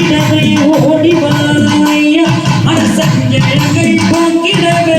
போக்கிடவே ஓடிவா ஐயா அரசஞ்சை போக்கிடவே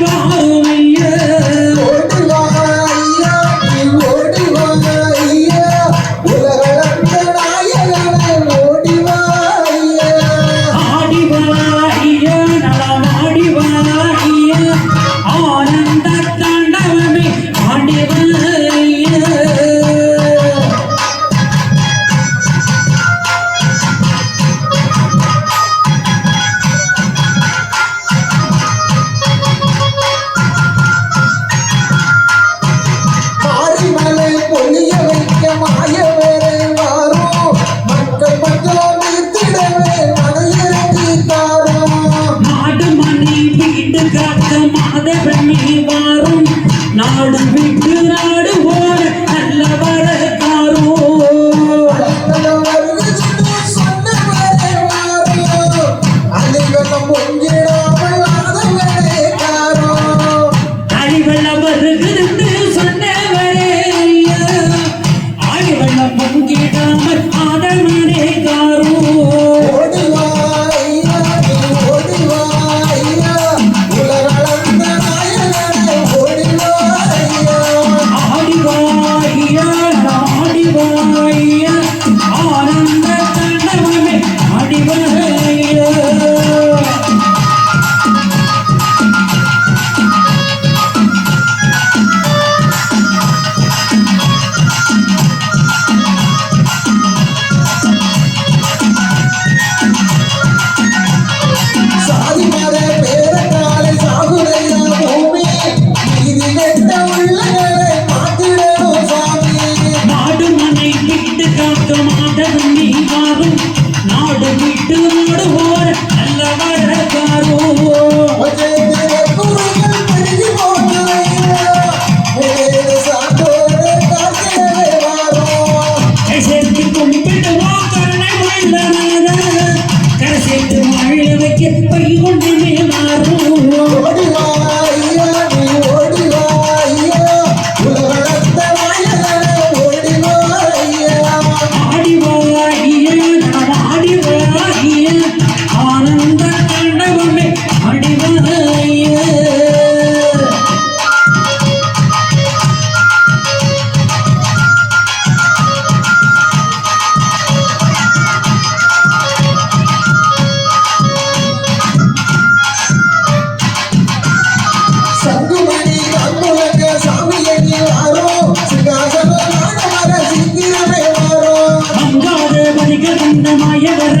பெண் வாரும். நாடு விட்டு நாடு மாயவர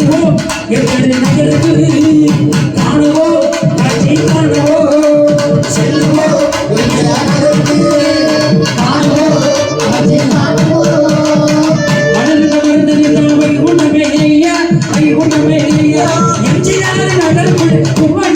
அறிவோம் எத்தனை நகருக்கு காணுவோம் காட்சி காணுவோம் செல்வோம் உண்மையா உண்மையா எம்ஜிஆர் நடப்பு உண்மை